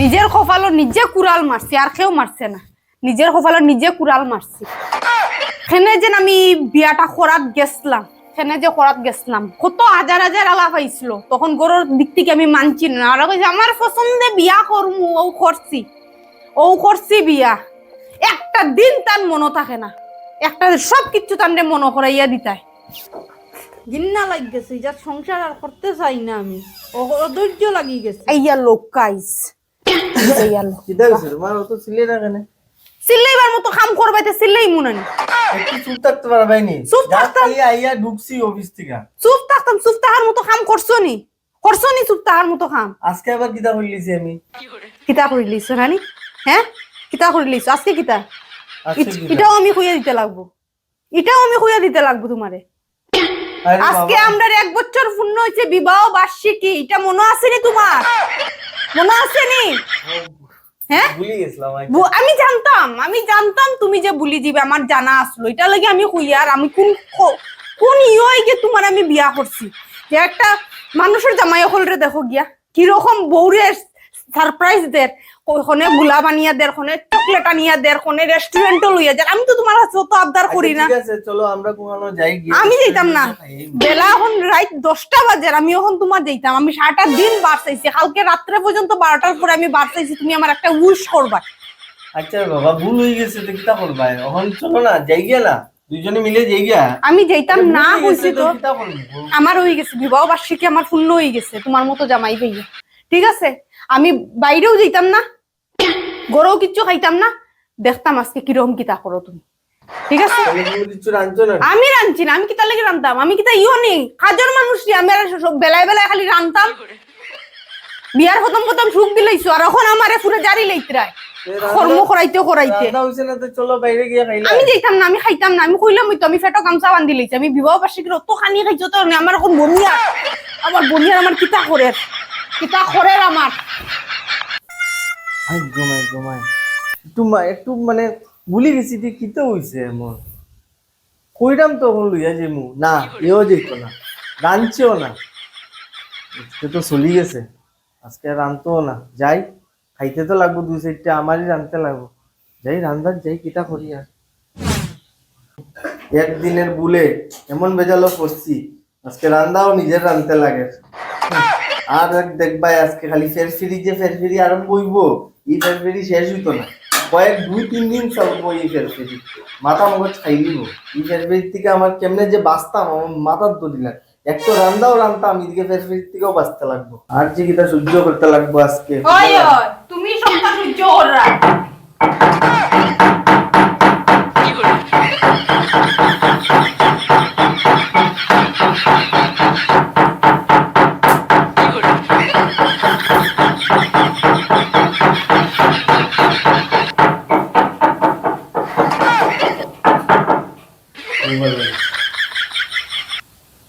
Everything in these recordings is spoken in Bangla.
নিজের কপালো নিজে কুড়াল মারছি আর কেউ মারছে না। নিজের কপালো নিজে কুড়াল মারছি। সেনে যেন আমি বিয়াটা করাত গেছিলাম সেনে যে করাত গেছিলাম। কত হাজার হাজার আলাপ আইছিল তখন গরুর দিক থেকে আমি মানছি না। আর কইছে আমার পছন্দে বিয়া করমু ও করছি। ও করছি বিয়া। একটা দিন তার মনে থাকে না। একটা সব কিছু তান্ডে মনে করাইয়া দিতায়। গিন্না লাগ গেছে যার সংসার আর করতে চাই না আমি। অধৈর্য লাগি গেছে। এইয়া লোক কাইস এইয়া লোক কিতা হয়েছে তোমার অত ছিলে সিল্লাইবার মতো কাম করবাইতে সিল্লাই মুনানি চুপ থাকতে পারবাই নি? চুপ থাকতাম। আইয়া ঢুকছি অফিস থেকে। চুপ থাকতাম চুপ থাকার মতো কাম করছ নি? করছ নি চুপ থাকার মতো কাম? আজকে আবার কিতা করলিছি আমি? কিতা করে লিছো নানি? হ্যাঁ কিতা করে লিছো আজকে কিতা? এটাও আমি দিতে লাগবো। এটাও আমি দিতে লাগবো তোমারে আজকে আমরা এক বছর পূর্ণ হয়েছে বিবাহ বার্ষিকী এটা মনে আছে নি তোমার মনে আছে নি? হ্যাঁ? আমি জানতাম আমি জানতাম তুমি যে বুলি দিবে আমার জানা আসলো এটা লাগে আমি খুইয়ার আমি কোন কোন ইয়ে গে তোমার আমি বিয়া করছি? যে একটা মানুষের জামাই হলরে দেখো গিয়া। কীরকম বৌরে সারপ্রাইজ দের ওখানে গুলা বানিয়া দের ওখানে চকলেট আনিয়া দের ওখানে রেস্টুরেন্টও লইয়া আমি তো তোমার কাছে আবদার করি আচ্ছা, না। ঠিক আছে চলো আমরা কোথাও যাই গিয়ে। আমি না। বেলা এখন রাত দশটা বাজে আমি এখন তোমার আমি সারাটা দিন বার চাইছি। কালকে রাত্রে পর্যন্ত বারোটার পরে আমি বার চাইছি তুমি আমার একটা উইশ করবা। আচ্ছা বাবা ভুল হয়ে গেছে তো কিতা করবা? এখন চলো না যাই গিয়া না। দুইজনে মিলে যাই গিয়া। আমি যেতাম না তো আমার হয়ে গেছে বিবাহ বার্ষিকী আমার পূর্ণ হয়ে গেছে তোমার মতো জামাই ভাইয়া ঠিক আছে? আমি বাইরেও যেতাম না। গড়েও কিচ্ছু খাইতাম না দেখতাম আজকে কীরকম কিতা করো তুমি। ঠিক আছে? আমি রাঁধছি না। আমি কিতা লাগে রান্তাম আমি কিতা ইও নেই? কাজের মানুষ আমি আর সব বেলায় বেলায় খালি রান্তাম বিয়ার প্রথম প্রথম সুখ দিলাইছো আর এখন আমারে পুরো জারি লইতরায় কর্ম করাইতে করাইতে। আমি না আমি খাইতাম না আমি কইলাম তো আমি ফেটো গামছা বান্ধি লইছি আমি বিবাহ বার্ষিকীর অত খানি খাইছো তো আমার এখন বমি আর আমার বমি আর আমার কিতা করে কিতা করে আমার। ঘুমাই ঘুমাই একটু একটু মানে ভুলে গেছি যে কিতে হইছে এমন কইরাম তখন লইয়া যাইমু। না, এও যেত না। রাঁধছেও না। আজকে তো চলি গেছে আজকে রাঁধতেও না। যাই, খাইতে তো লাগবো দুই সাইডটা আমারই রাঁধতে লাগবো। যাই রান্ধার যাই, কিতা করি আর একদিনের বুলে এমন বেজালো করছি। আজকে রান্দাও নিজের রাঁধতে লাগে। আর এক দেখবাই আজকে খালি ফের ফিরি যে ফের ফিরি আরম্ভ হইব, এই ফের শেষ হইতো না। কয়েক দুই, তিন দিন চলবো এই ফের ফিরি মাথা মগজ খাই দিব এই ফের থেকে আমার কেমনে যে বাঁচতাম, আমার মাথার দড়ি লাগে। এক তো রান্দাও রান্তাম, এদিকে ফের থেকেও বাঁচতে লাগবো। আর যে কিটা সহ্য করতে লাগবো আজকে। তুমি সহ্য করা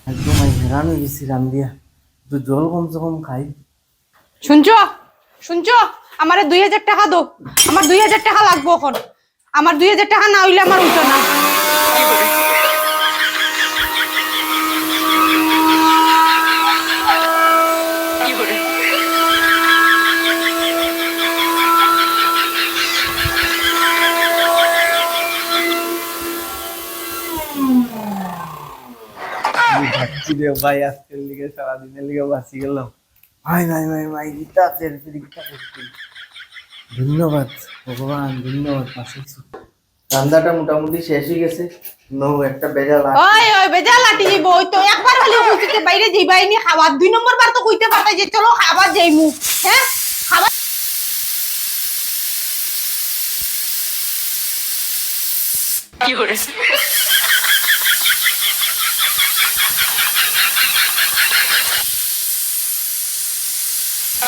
একদম আমি হেরান হয়ে গেছি রান্দিয়া একটু জল কমসে কম খাই। শুনছো? শুনছো? আমারে দুই হাজার টাকা দো আমার দুই হাজার টাকা লাগবো এখন। আমার দুই হাজার টাকা না হইলে আমার উঠো না। রে ভাই আজকের লিগে সারাদিনের লিগে বাঁচি গেলাম। ভাই ভাই ভাই ভাই গীতা ফের গীতা ফের ধন্যবাদ ভগবান ধন্যবাদ বাঁচাইছো রান্নাটা মোটামুটি শেষ হয়ে গেছে। নো একটা বেজাল। ওই ওই বেজা লাটি যাইব ওই তো একবার খালি কইছে যে বাইরে যাইবাই নি খাবার। দুই নম্বর বার তো কইতে পারতাই যে চলো খাবার যাইমু হ্যাঁ? খাবার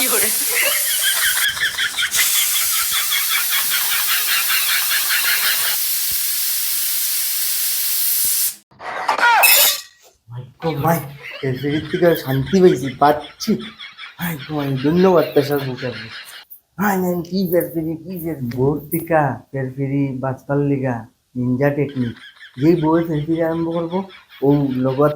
ভাই গো ভাই থেকে শান্তি পাইছি পাচ্ছি। ভাই ধন্যবাদ প্রেশার কুকার ভাই ম্যাম কি ফের ফেরি কি ফের বোর টিকা ফের ফেরি বাঁচবার লিগা নিনজা টেকনিক যেই বউয়ে ফের ফেরি আরম্ভ করব ও লগত।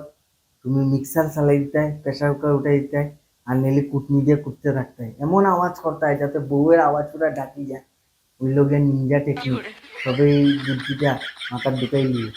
তুমি মিক্সার চালাই দিতাই প্রেশার কুকার উঠাই দিতাই আর নেলে কুটনি দিয়ে কুটতে থাকতে হয় এমন আওয়াজ করতে হয় যাতে বউয়ের আওয়াজ পুরা ডাকি যায়। ওই লোকের নিনজা টেকনিক তবে এই বুদ্ধিটা মাথার ঢুকাই নিয়ে।